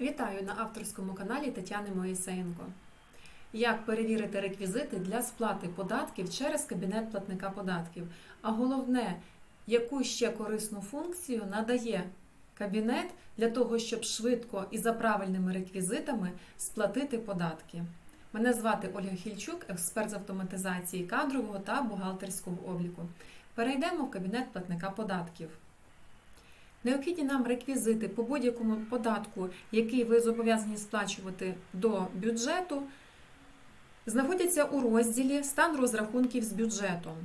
Вітаю на авторському каналі Тетяни Моїсеєнко. Як перевірити реквізити для сплати податків через кабінет платника податків? А головне, яку ще корисну функцію надає кабінет для того, щоб швидко і за правильними реквізитами сплатити податки? Мене звати Ольга Хільчук, експерт з автоматизації кадрового та бухгалтерського обліку. Перейдемо в кабінет платника податків. Необхідні нам реквізити по будь-якому податку, який ви зобов'язані сплачувати до бюджету, знаходяться у розділі Стан розрахунків з бюджетом.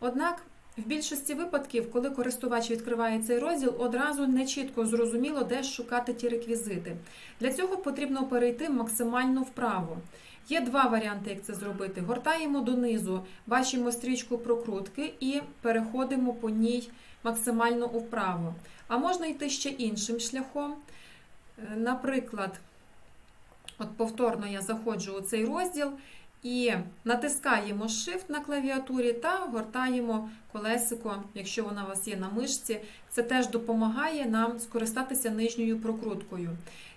Однак, в більшості випадків, коли користувач відкриває цей розділ, одразу не чітко зрозуміло, де шукати ті реквізити. Для цього потрібно перейти максимально вправо. Є два варіанти, як це зробити. Гортаємо донизу, бачимо стрічку прокрутки і переходимо по ній максимально вправо. А можна йти ще іншим шляхом. Е, Наприклад, от повторно я заходжу у цей розділ і натискаємо Shift на клавіатурі та гортаємо колесико, якщо вона у вас є на мишці. Це теж допомагає нам скористатися нижньою прокруткою.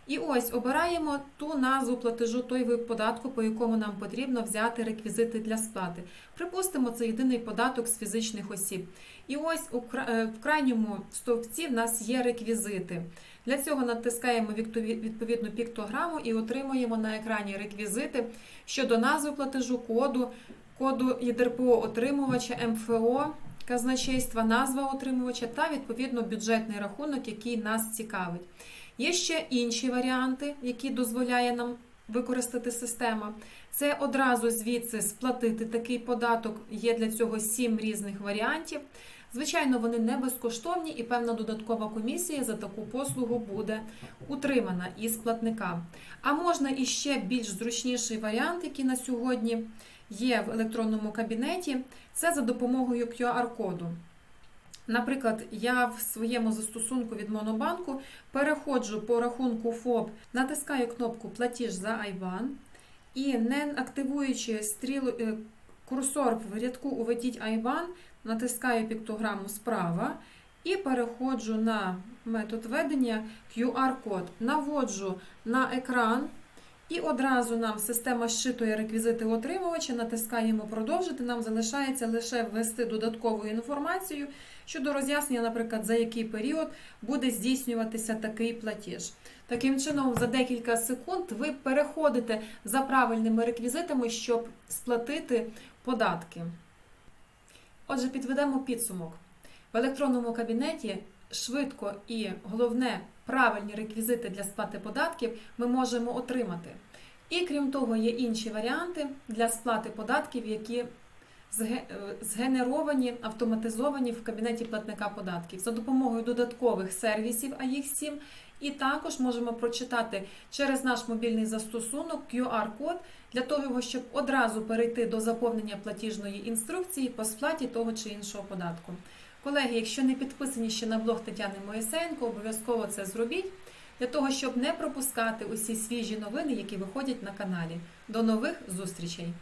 І ось обираємо ту назву платежу, той вид податку, по якому нам потрібно взяти реквізити для сплати. Припустимо, це єдиний податок з фізичних осіб. І ось у е, крайньому стовпці в нас є реквізити. Для цього натискаємо відпові- відповідну піктограму і отримуємо на екрані реквізити щодо назви платежу, коду, коду ЄДРПО отримувача, МФО, казначейства, назва отримувача та відповідно бюджетний рахунок, який нас цікавить. Є ще інші варіанти, які дозволяє нам використати система. Це одразу звідси сплатити такий податок. Є для цього сім різних варіантів. Звичайно, вони не безкоштовні і певна додаткова комісія за таку послугу буде утримана із платника. А можна і ще більш зручніший варіант, який на сьогодні є в електронному кабінеті, це за допомогою QR-коду. Наприклад, я в своєму застосунку від Монобанку переходжу по рахунку ФОП, натискаю кнопку Платіж за IBAN і не активуючи стрілу, е, курсор в рядку Уведіть IBAN, натискаю піктограму справа і переходжу на метод ведення QR-код. Наводжу на екран. І одразу нам система щитує реквізити отримувача, натискаємо продовжити. Нам залишається лише ввести додаткову інформацію щодо роз'яснення, наприклад, за який період буде здійснюватися такий платіж. Таким чином, за декілька секунд ви переходите за правильними реквізитами, щоб сплатити податки. Отже, підведемо підсумок. В електронному кабінеті швидко і головне правильні реквізити для сплати податків ми можемо отримати. І крім того, є інші варіанти для сплати податків, які е, згенеровані, автоматизовані в кабінеті платника податків за допомогою додаткових сервісів, а їх 7. І також можемо прочитати через наш мобільний застосунок QR-код для того, щоб одразу перейти до заповнення платіжної інструкції по сплаті того чи іншого податку. Колеги, якщо не підписані ще на блог Тетяни Моїсенко, обов'язково це зробіть для того, щоб не пропускати усі свіжі новини, які виходять на каналі. До нових зустрічей!